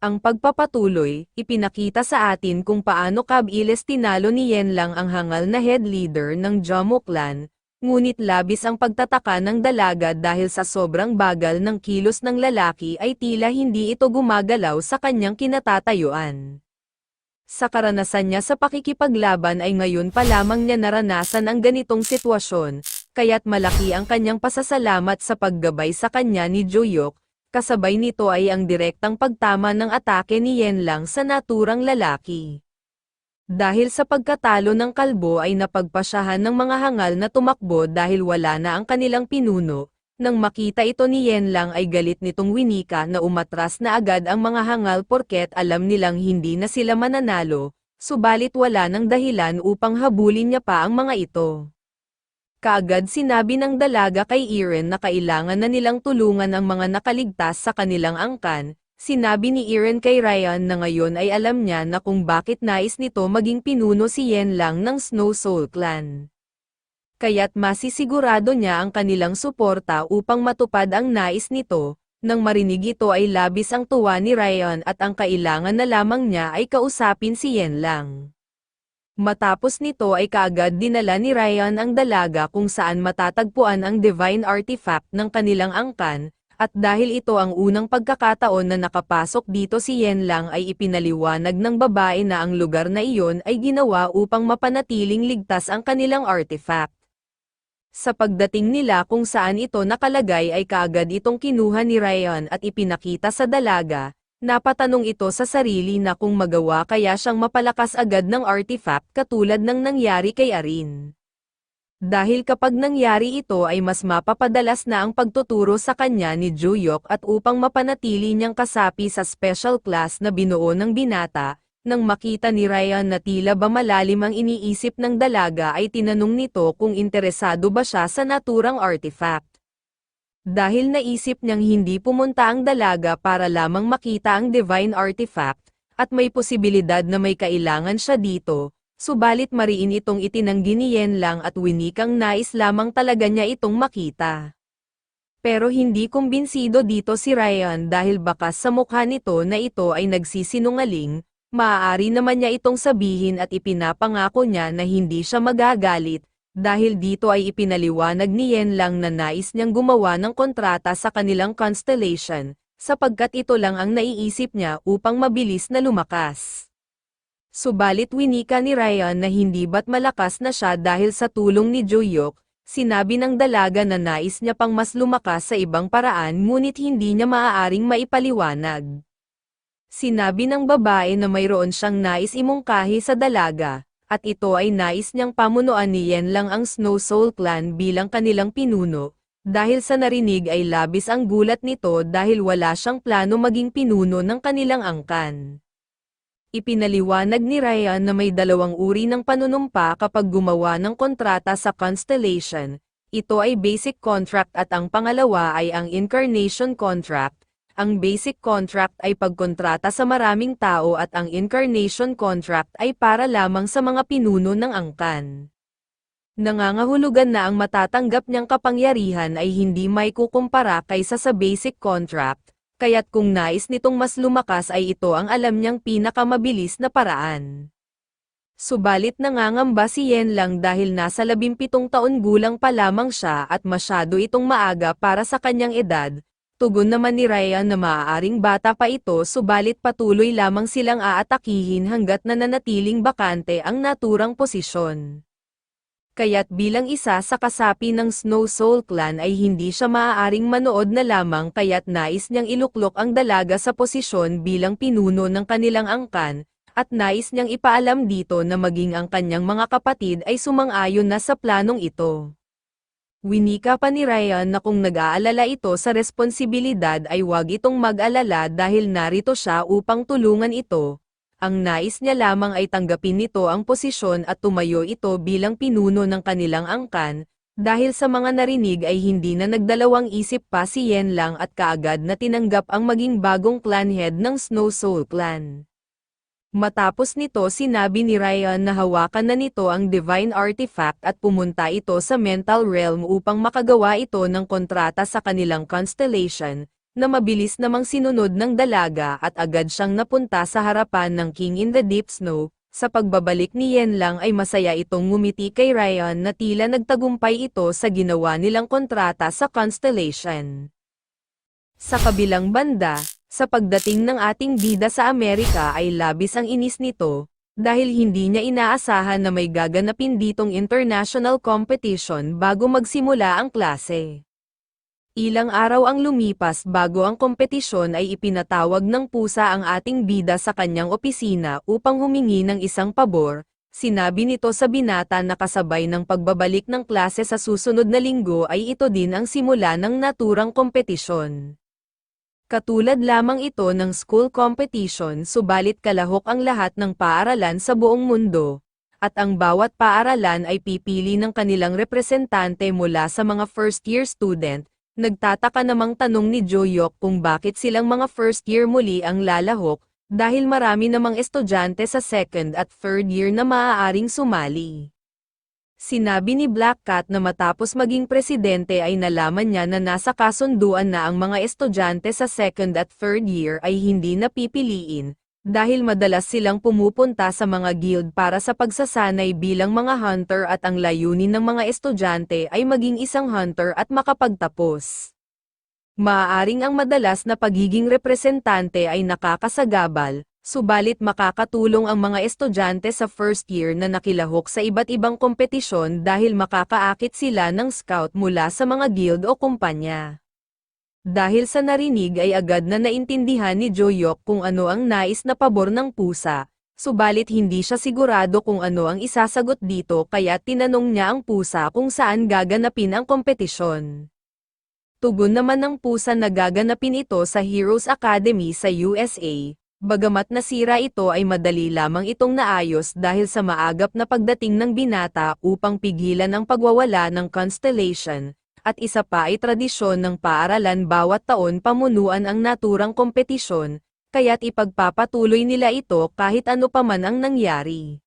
Ang pagpapatuloy, ipinakita sa atin kung paano kabilis tinalo ni Yen Lang ang hangal na head leader ng Jomo clan, ngunit labis ang pagtataka ng dalaga dahil sa sobrang bagal ng kilos ng lalaki ay tila hindi ito gumagalaw sa kanyang kinatatayuan. Sa karanasan niya sa pakikipaglaban ay ngayon pa lamang niya naranasan ang ganitong sitwasyon, kaya't malaki ang kanyang pasasalamat sa paggabay sa kanya ni Joyok, kasabay nito ay ang direktang pagtama ng atake ni Yen Lang sa naturang lalaki. Dahil sa pagkatalo ng kalbo ay napagpasyahan ng mga hangal na tumakbo dahil wala na ang kanilang pinuno, nang makita ito ni Yen Lang ay galit nitong winika na umatras na agad ang mga hangal porket alam nilang hindi na sila mananalo, subalit wala ng dahilan upang habulin niya pa ang mga ito. Kaagad sinabi ng dalaga kay Iren na kailangan na nilang tulungan ang mga nakaligtas sa kanilang angkan, sinabi ni Iren kay Ryan na ngayon ay alam niya na kung bakit nais nito maging pinuno si Yen Lang ng Snow Soul Clan. Kaya't masisigurado niya ang kanilang suporta upang matupad ang nais nito, nang marinig ito ay labis ang tuwa ni Ryan at ang kailangan na lamang niya ay kausapin si Yen Lang. Matapos nito ay kaagad dinala ni Ryan ang dalaga kung saan matatagpuan ang divine artifact ng kanilang angkan, at dahil ito ang unang pagkakataon na nakapasok dito si Yen Lang ay ipinaliwanag ng babae na ang lugar na iyon ay ginawa upang mapanatiling ligtas ang kanilang artifact. Sa pagdating nila kung saan ito nakalagay ay kaagad itong kinuha ni Ryan at ipinakita sa dalaga, Napatanong ito sa sarili na kung magawa kaya siyang mapalakas agad ng artifact katulad ng nangyari kay Arin. Dahil kapag nangyari ito ay mas mapapadalas na ang pagtuturo sa kanya ni Juyok at upang mapanatili niyang kasapi sa special class na binuo ng binata, nang makita ni Ryan na tila ba malalim ang iniisip ng dalaga ay tinanong nito kung interesado ba siya sa naturang artifact. Dahil naisip niyang hindi pumunta ang dalaga para lamang makita ang divine artifact, at may posibilidad na may kailangan siya dito, subalit mariin itong itinanggi ni Yen lang at winikang nais lamang talaga niya itong makita. Pero hindi kumbinsido dito si Ryan dahil bakas sa mukha nito na ito ay nagsisinungaling, maaari naman niya itong sabihin at ipinapangako niya na hindi siya magagalit, dahil dito ay ipinaliwanag ni Yen lang na nais niyang gumawa ng kontrata sa kanilang constellation, sapagkat ito lang ang naiisip niya upang mabilis na lumakas. Subalit winika ni Ryan na hindi ba't malakas na siya dahil sa tulong ni Joyok, sinabi ng dalaga na nais niya pang mas lumakas sa ibang paraan ngunit hindi niya maaaring maipaliwanag. Sinabi ng babae na mayroon siyang nais imungkahi sa dalaga, at ito ay nais niyang pamunuan ni Yen lang ang Snow Soul Clan bilang kanilang pinuno, dahil sa narinig ay labis ang gulat nito dahil wala siyang plano maging pinuno ng kanilang angkan. Ipinaliwanag ni Ryan na may dalawang uri ng panunumpa kapag gumawa ng kontrata sa Constellation, ito ay basic contract at ang pangalawa ay ang incarnation contract, ang basic contract ay pagkontrata sa maraming tao at ang incarnation contract ay para lamang sa mga pinuno ng angkan. Nangangahulugan na ang matatanggap niyang kapangyarihan ay hindi may kukumpara kaysa sa basic contract, kaya't kung nais nitong mas lumakas ay ito ang alam niyang pinakamabilis na paraan. Subalit nangangamba si Yen lang dahil nasa labimpitong taon gulang pa lamang siya at masyado itong maaga para sa kanyang edad, Tugon naman ni Ryan na maaaring bata pa ito subalit patuloy lamang silang aatakihin hanggat nananatiling bakante ang naturang posisyon. Kaya't bilang isa sa kasapi ng Snow Soul Clan ay hindi siya maaaring manood na lamang kaya't nais niyang iluklok ang dalaga sa posisyon bilang pinuno ng kanilang angkan, at nais niyang ipaalam dito na maging ang kanyang mga kapatid ay sumang-ayon na sa planong ito. Winika pa ni Ryan na kung nag-aalala ito sa responsibilidad ay wag itong mag-alala dahil narito siya upang tulungan ito. Ang nais niya lamang ay tanggapin nito ang posisyon at tumayo ito bilang pinuno ng kanilang angkan, dahil sa mga narinig ay hindi na nagdalawang isip pa si Yen lang at kaagad na tinanggap ang maging bagong clan head ng Snow Soul Clan. Matapos nito sinabi ni Ryan na hawakan na nito ang divine artifact at pumunta ito sa mental realm upang makagawa ito ng kontrata sa kanilang constellation, na mabilis namang sinunod ng dalaga at agad siyang napunta sa harapan ng King in the Deep Snow. Sa pagbabalik ni Yen lang ay masaya itong ngumiti kay Ryan na tila nagtagumpay ito sa ginawa nilang kontrata sa Constellation. Sa kabilang banda, sa pagdating ng ating bida sa Amerika ay labis ang inis nito, dahil hindi niya inaasahan na may gaganapin ditong international competition bago magsimula ang klase. Ilang araw ang lumipas bago ang kompetisyon ay ipinatawag ng pusa ang ating bida sa kanyang opisina upang humingi ng isang pabor. Sinabi nito sa binata na kasabay ng pagbabalik ng klase sa susunod na linggo ay ito din ang simula ng naturang kompetisyon. Katulad lamang ito ng school competition subalit kalahok ang lahat ng paaralan sa buong mundo, at ang bawat paaralan ay pipili ng kanilang representante mula sa mga first-year student, Nagtataka namang tanong ni Joyok kung bakit silang mga first year muli ang lalahok, dahil marami namang estudyante sa second at third year na maaaring sumali. Sinabi ni Black Cat na matapos maging presidente ay nalaman niya na nasa kasunduan na ang mga estudyante sa second at third year ay hindi napipiliin, dahil madalas silang pumupunta sa mga guild para sa pagsasanay bilang mga hunter at ang layunin ng mga estudyante ay maging isang hunter at makapagtapos. Maaaring ang madalas na pagiging representante ay nakakasagabal, subalit makakatulong ang mga estudyante sa first year na nakilahok sa iba't ibang kompetisyon dahil makakaakit sila ng scout mula sa mga guild o kumpanya. Dahil sa narinig ay agad na naintindihan ni Joyok kung ano ang nais na pabor ng pusa, subalit hindi siya sigurado kung ano ang isasagot dito kaya tinanong niya ang pusa kung saan gaganapin ang kompetisyon. Tugon naman ng pusa na gaganapin ito sa Heroes Academy sa USA, bagamat nasira ito ay madali lamang itong naayos dahil sa maagap na pagdating ng binata upang pigilan ang pagwawala ng Constellation, at isa pa ay tradisyon ng paaralan bawat taon pamunuan ang naturang kompetisyon, kaya't ipagpapatuloy nila ito kahit ano pa man ang nangyari.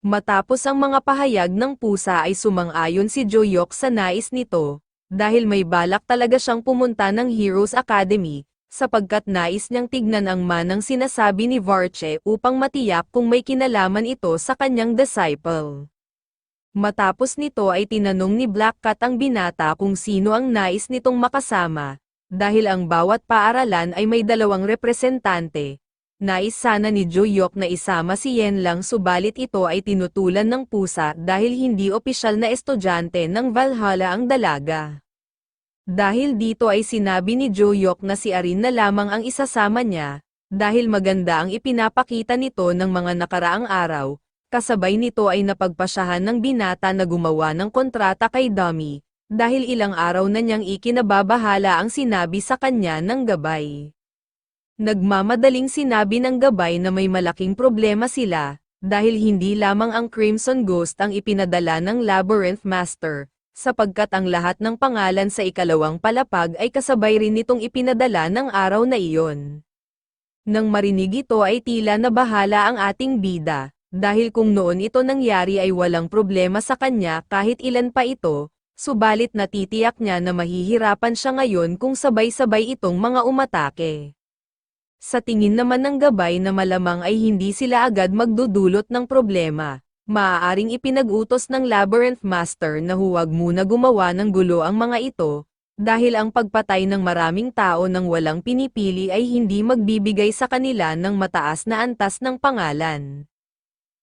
Matapos ang mga pahayag ng pusa ay sumang-ayon si Joyok sa nais nito, dahil may balak talaga siyang pumunta ng Heroes Academy, sapagkat nais niyang tignan ang manang sinasabi ni Varche upang matiyak kung may kinalaman ito sa kanyang disciple. Matapos nito ay tinanong ni Black Cat ang binata kung sino ang nais nitong makasama, dahil ang bawat paaralan ay may dalawang representante. Nais sana ni Joyok na isama si Yen lang subalit ito ay tinutulan ng pusa dahil hindi opisyal na estudyante ng Valhalla ang dalaga. Dahil dito ay sinabi ni Joyok na si Arin na lamang ang isasama niya, dahil maganda ang ipinapakita nito ng mga nakaraang araw, Kasabay nito ay napagpasyahan ng binata na gumawa ng kontrata kay Dummy, dahil ilang araw na niyang ikinababahala ang sinabi sa kanya ng gabay. Nagmamadaling sinabi ng gabay na may malaking problema sila, dahil hindi lamang ang Crimson Ghost ang ipinadala ng Labyrinth Master, sapagkat ang lahat ng pangalan sa ikalawang palapag ay kasabay rin nitong ipinadala ng araw na iyon. Nang marinig ito ay tila na bahala ang ating bida, dahil kung noon ito nangyari ay walang problema sa kanya kahit ilan pa ito, subalit natitiyak niya na mahihirapan siya ngayon kung sabay-sabay itong mga umatake. Sa tingin naman ng gabay na malamang ay hindi sila agad magdudulot ng problema, maaaring ipinag-utos ng Labyrinth Master na huwag muna gumawa ng gulo ang mga ito, dahil ang pagpatay ng maraming tao nang walang pinipili ay hindi magbibigay sa kanila ng mataas na antas ng pangalan.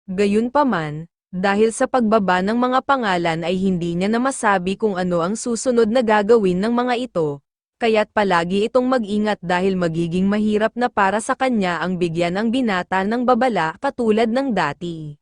Gayunpaman, dahil sa pagbaba ng mga pangalan ay hindi niya na masabi kung ano ang susunod na gagawin ng mga ito, kaya't palagi itong mag-ingat dahil magiging mahirap na para sa kanya ang bigyan ang binata ng babala katulad ng dati.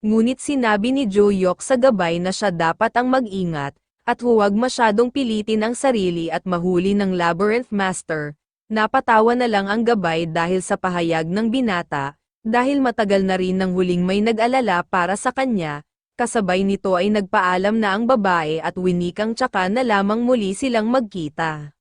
Ngunit sinabi ni Joyok sa gabay na siya dapat ang mag-ingat, at huwag masyadong pilitin ang sarili at mahuli ng Labyrinth Master, napatawa na lang ang gabay dahil sa pahayag ng binata, dahil matagal na rin nang huling may nag-alala para sa kanya, kasabay nito ay nagpaalam na ang babae at winikang tsaka na lamang muli silang magkita.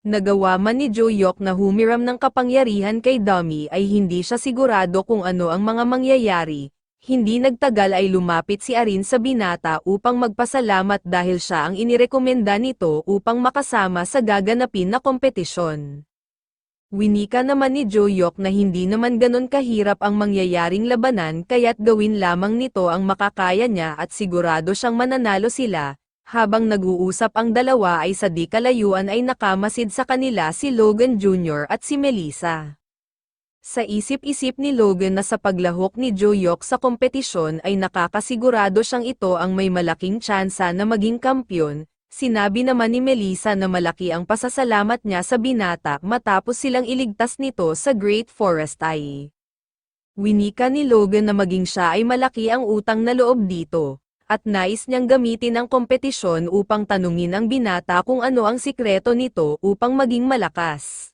Nagawa man ni Joyok na humiram ng kapangyarihan kay Dummy ay hindi siya sigurado kung ano ang mga mangyayari, Hindi nagtagal ay lumapit si Arin sa binata upang magpasalamat dahil siya ang inirekomenda nito upang makasama sa gaganapin na kompetisyon. Winika naman ni Joyok na hindi naman ganon kahirap ang mangyayaring labanan kaya't gawin lamang nito ang makakaya niya at sigurado siyang mananalo sila, habang nag-uusap ang dalawa ay sa di kalayuan ay nakamasid sa kanila si Logan Jr. at si Melissa. Sa isip-isip ni Logan na sa paglahok ni Joyok sa kompetisyon ay nakakasigurado siyang ito ang may malaking tsansa na maging kampyon, sinabi naman ni Melissa na malaki ang pasasalamat niya sa binata matapos silang iligtas nito sa Great Forest Eye. Winika ni Logan na maging siya ay malaki ang utang na loob dito, at nais niyang gamitin ang kompetisyon upang tanungin ang binata kung ano ang sikreto nito upang maging malakas.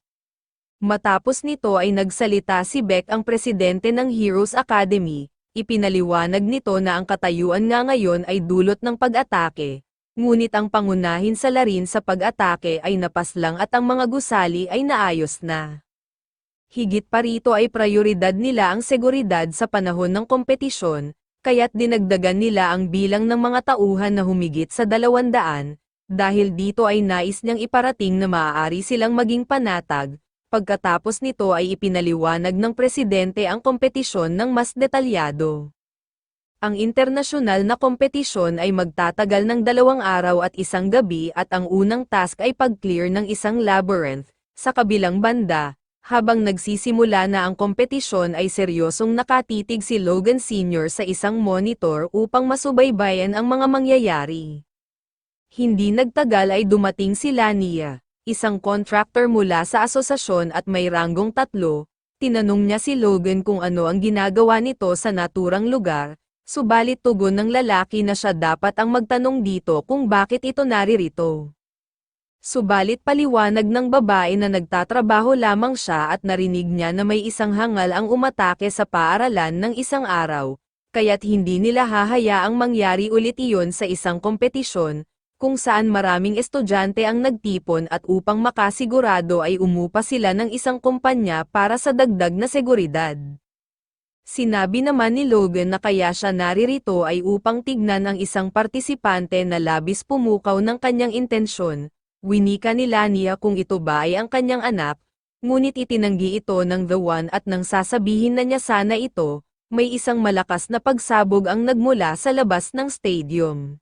Matapos nito ay nagsalita si Beck ang presidente ng Heroes Academy, ipinaliwanag nito na ang katayuan nga ngayon ay dulot ng pag-atake, ngunit ang pangunahin sa larin sa pag-atake ay napaslang at ang mga gusali ay naayos na. Higit pa rito ay prioridad nila ang seguridad sa panahon ng kompetisyon, kaya't dinagdagan nila ang bilang ng mga tauhan na humigit sa dalawandaan, dahil dito ay nais niyang iparating na maaari silang maging panatag, Pagkatapos nito ay ipinaliwanag ng presidente ang kompetisyon ng mas detalyado. Ang internasyonal na kompetisyon ay magtatagal ng dalawang araw at isang gabi at ang unang task ay pag-clear ng isang labyrinth, sa kabilang banda, habang nagsisimula na ang kompetisyon ay seryosong nakatitig si Logan Sr. sa isang monitor upang masubaybayan ang mga mangyayari. Hindi nagtagal ay dumating si Lania isang contractor mula sa asosasyon at may ranggong tatlo, tinanong niya si Logan kung ano ang ginagawa nito sa naturang lugar, subalit tugon ng lalaki na siya dapat ang magtanong dito kung bakit ito naririto. Subalit paliwanag ng babae na nagtatrabaho lamang siya at narinig niya na may isang hangal ang umatake sa paaralan ng isang araw, kaya't hindi nila hahayaang mangyari ulit iyon sa isang kompetisyon, kung saan maraming estudyante ang nagtipon at upang makasigurado ay umupa sila ng isang kumpanya para sa dagdag na seguridad. Sinabi naman ni Logan na kaya siya naririto ay upang tignan ang isang partisipante na labis pumukaw ng kanyang intensyon, winika ni Lania kung ito ba ay ang kanyang anak, ngunit itinanggi ito ng The One at nang sasabihin na niya sana ito, may isang malakas na pagsabog ang nagmula sa labas ng stadium.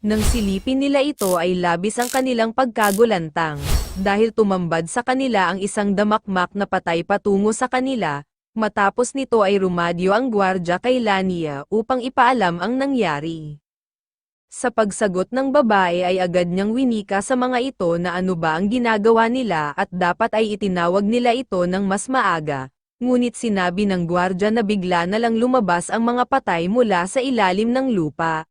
Nang silipin nila ito ay labis ang kanilang pagkagulantang, dahil tumambad sa kanila ang isang damakmak na patay patungo sa kanila, matapos nito ay rumadyo ang gwardya kay Lania upang ipaalam ang nangyari. Sa pagsagot ng babae ay agad niyang winika sa mga ito na ano ba ang ginagawa nila at dapat ay itinawag nila ito ng mas maaga, ngunit sinabi ng gwardya na bigla na lang lumabas ang mga patay mula sa ilalim ng lupa.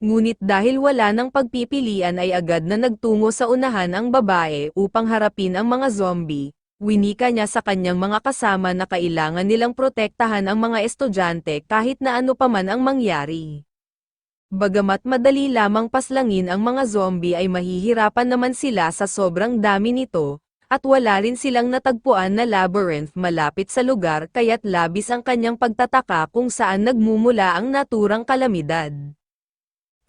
Ngunit dahil wala ng pagpipilian ay agad na nagtungo sa unahan ang babae upang harapin ang mga zombie, winika niya sa kanyang mga kasama na kailangan nilang protektahan ang mga estudyante kahit na ano pa man ang mangyari. Bagamat madali lamang paslangin ang mga zombie ay mahihirapan naman sila sa sobrang dami nito, at wala rin silang natagpuan na labyrinth malapit sa lugar kaya't labis ang kanyang pagtataka kung saan nagmumula ang naturang kalamidad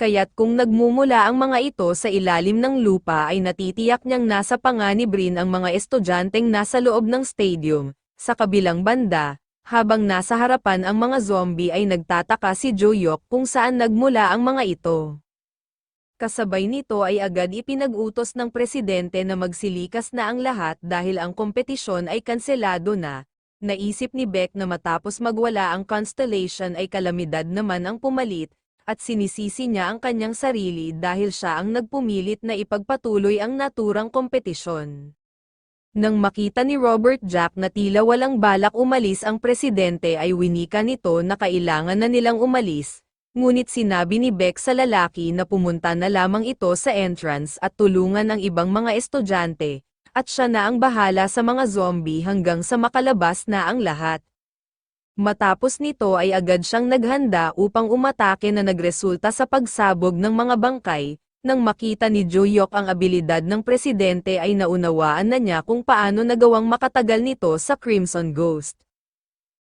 kaya't kung nagmumula ang mga ito sa ilalim ng lupa ay natitiyak niyang nasa panganib rin ang mga estudyanteng nasa loob ng stadium. Sa kabilang banda, habang nasa harapan ang mga zombie ay nagtataka si Joyok kung saan nagmula ang mga ito. Kasabay nito ay agad ipinag-utos ng presidente na magsilikas na ang lahat dahil ang kompetisyon ay kanselado na, Naisip ni Beck na matapos magwala ang constellation ay kalamidad naman ang pumalit, at sinisisi niya ang kanyang sarili dahil siya ang nagpumilit na ipagpatuloy ang naturang kompetisyon. Nang makita ni Robert Jack na tila walang balak umalis ang presidente ay winika nito na kailangan na nilang umalis, ngunit sinabi ni Beck sa lalaki na pumunta na lamang ito sa entrance at tulungan ang ibang mga estudyante, at siya na ang bahala sa mga zombie hanggang sa makalabas na ang lahat. Matapos nito ay agad siyang naghanda upang umatake na nagresulta sa pagsabog ng mga bangkay, nang makita ni Joyok ang abilidad ng presidente ay naunawaan na niya kung paano nagawang makatagal nito sa Crimson Ghost.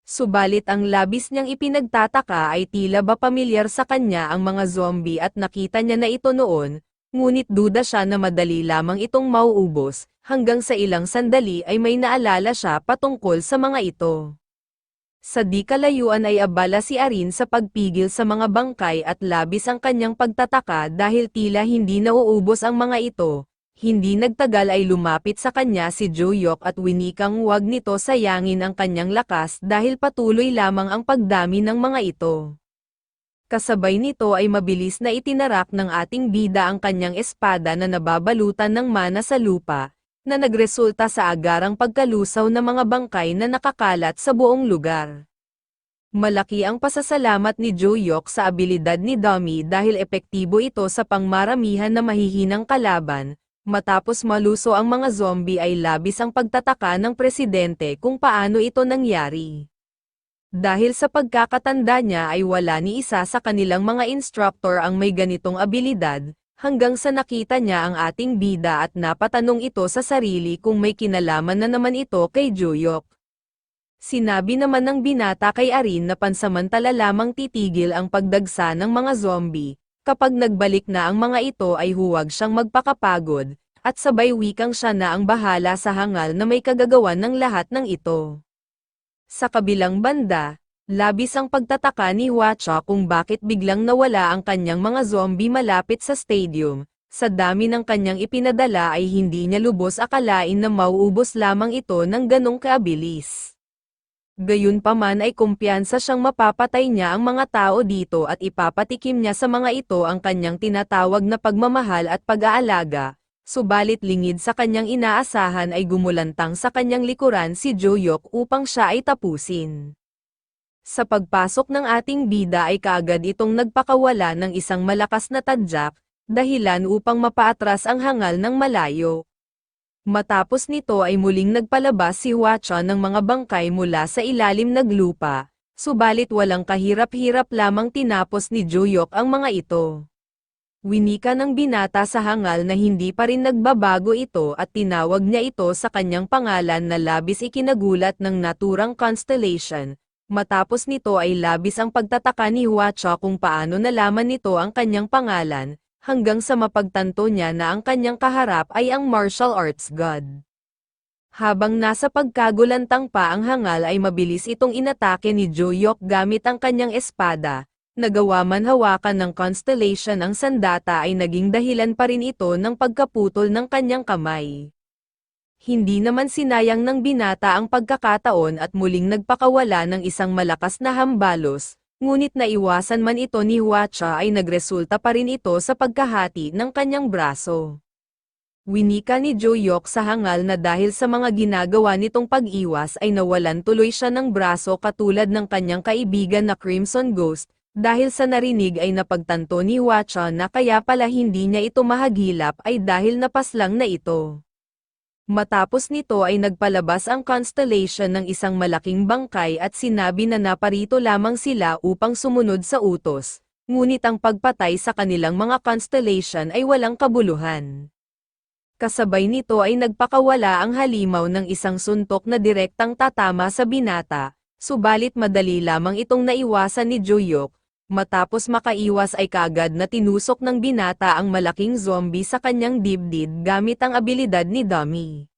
Subalit ang labis niyang ipinagtataka ay tila ba pamilyar sa kanya ang mga zombie at nakita niya na ito noon, ngunit duda siya na madali lamang itong mauubos, hanggang sa ilang sandali ay may naalala siya patungkol sa mga ito. Sa di kalayuan ay abala si Arin sa pagpigil sa mga bangkay at labis ang kanyang pagtataka dahil tila hindi nauubos ang mga ito. Hindi nagtagal ay lumapit sa kanya si Joyok at winikang huwag nito sayangin ang kanyang lakas dahil patuloy lamang ang pagdami ng mga ito. Kasabay nito ay mabilis na itinarak ng ating bida ang kanyang espada na nababalutan ng mana sa lupa, na nagresulta sa agarang pagkalusaw ng mga bangkay na nakakalat sa buong lugar. Malaki ang pasasalamat ni Joyok sa abilidad ni Dummy dahil epektibo ito sa pangmaramihan na mahihinang kalaban, matapos maluso ang mga zombie ay labis ang pagtataka ng presidente kung paano ito nangyari. Dahil sa pagkakatanda niya ay wala ni isa sa kanilang mga instructor ang may ganitong abilidad, hanggang sa nakita niya ang ating bida at napatanong ito sa sarili kung may kinalaman na naman ito kay Joyok. Sinabi naman ng binata kay Arin na pansamantala lamang titigil ang pagdagsa ng mga zombie, kapag nagbalik na ang mga ito ay huwag siyang magpakapagod, at sabay wikang siya na ang bahala sa hangal na may kagagawan ng lahat ng ito. Sa kabilang banda, labis ang pagtataka ni Hwacha kung bakit biglang nawala ang kanyang mga zombie malapit sa stadium, sa dami ng kanyang ipinadala ay hindi niya lubos akalain na mauubos lamang ito ng ganong kaabilis. Gayunpaman ay kumpiyansa siyang mapapatay niya ang mga tao dito at ipapatikim niya sa mga ito ang kanyang tinatawag na pagmamahal at pag-aalaga, subalit lingid sa kanyang inaasahan ay gumulantang sa kanyang likuran si Joyok upang siya ay tapusin. Sa pagpasok ng ating bida ay kaagad itong nagpakawala ng isang malakas na tadyak, dahilan upang mapaatras ang hangal ng malayo. Matapos nito ay muling nagpalabas si Huacha ng mga bangkay mula sa ilalim ng lupa, subalit walang kahirap-hirap lamang tinapos ni Joyok ang mga ito. Winika ng binata sa hangal na hindi pa rin nagbabago ito at tinawag niya ito sa kanyang pangalan na labis ikinagulat ng naturang constellation. Matapos nito ay labis ang pagtataka ni Huacha kung paano nalaman nito ang kanyang pangalan, hanggang sa mapagtanto niya na ang kanyang kaharap ay ang martial arts god. Habang nasa pagkagulantang pa ang hangal ay mabilis itong inatake ni Joyok gamit ang kanyang espada, nagawa man hawakan ng constellation ang sandata ay naging dahilan pa rin ito ng pagkaputol ng kanyang kamay. Hindi naman sinayang ng binata ang pagkakataon at muling nagpakawala ng isang malakas na hambalos, ngunit naiwasan man ito ni Huacha ay nagresulta pa rin ito sa pagkahati ng kanyang braso. Winika ni Joyok sa hangal na dahil sa mga ginagawa nitong pag-iwas ay nawalan tuloy siya ng braso katulad ng kanyang kaibigan na Crimson Ghost, dahil sa narinig ay napagtanto ni Huacha na kaya pala hindi niya ito mahagilap ay dahil napaslang na ito. Matapos nito ay nagpalabas ang constellation ng isang malaking bangkay at sinabi na naparito lamang sila upang sumunod sa utos, ngunit ang pagpatay sa kanilang mga constellation ay walang kabuluhan. Kasabay nito ay nagpakawala ang halimaw ng isang suntok na direktang tatama sa binata, subalit madali lamang itong naiwasan ni Joyok, Matapos makaiwas ay kaagad na tinusok ng binata ang malaking zombie sa kanyang dibdib gamit ang abilidad ni Dummy.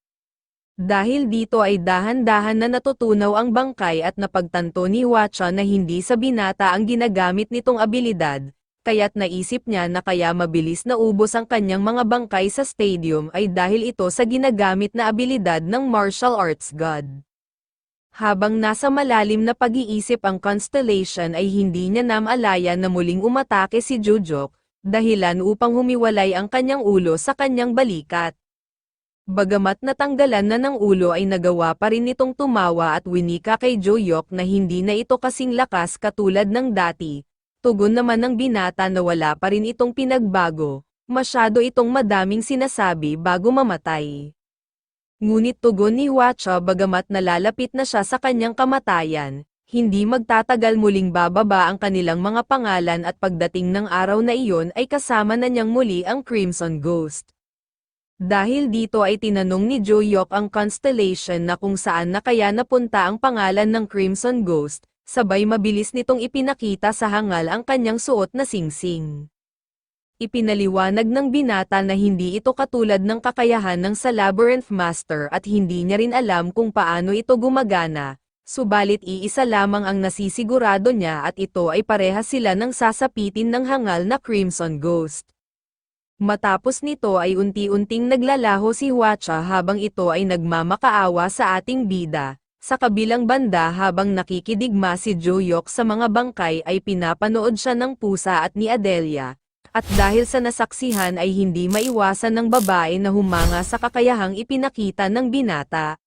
Dahil dito ay dahan-dahan na natutunaw ang bangkay at napagtanto ni Wacha na hindi sa binata ang ginagamit nitong abilidad, kaya't naisip niya na kaya mabilis na ubos ang kanyang mga bangkay sa stadium ay dahil ito sa ginagamit na abilidad ng martial arts god. Habang nasa malalim na pag-iisip ang Constellation ay hindi niya namalaya na muling umatake si Jujok, dahilan upang humiwalay ang kanyang ulo sa kanyang balikat. Bagamat natanggalan na ng ulo ay nagawa pa rin itong tumawa at winika kay Joyok na hindi na ito kasing lakas katulad ng dati. Tugon naman ng binata na wala pa rin itong pinagbago, masyado itong madaming sinasabi bago mamatay. Ngunit tugon ni Huacha bagamat nalalapit na siya sa kanyang kamatayan, hindi magtatagal muling bababa ang kanilang mga pangalan at pagdating ng araw na iyon ay kasama na niyang muli ang Crimson Ghost. Dahil dito ay tinanong ni Joyok ang constellation na kung saan na kaya napunta ang pangalan ng Crimson Ghost, sabay mabilis nitong ipinakita sa hangal ang kanyang suot na singsing. Ipinaliwanag ng binata na hindi ito katulad ng kakayahan ng sa Labyrinth Master at hindi niya rin alam kung paano ito gumagana, subalit iisa lamang ang nasisigurado niya at ito ay parehas sila ng sasapitin ng hangal na Crimson Ghost. Matapos nito ay unti-unting naglalaho si Huacha habang ito ay nagmamakaawa sa ating bida. Sa kabilang banda habang nakikidigma si Joyok sa mga bangkay ay pinapanood siya ng pusa at ni Adelia. At dahil sa nasaksihan ay hindi maiwasan ng babae na humanga sa kakayahang ipinakita ng binata.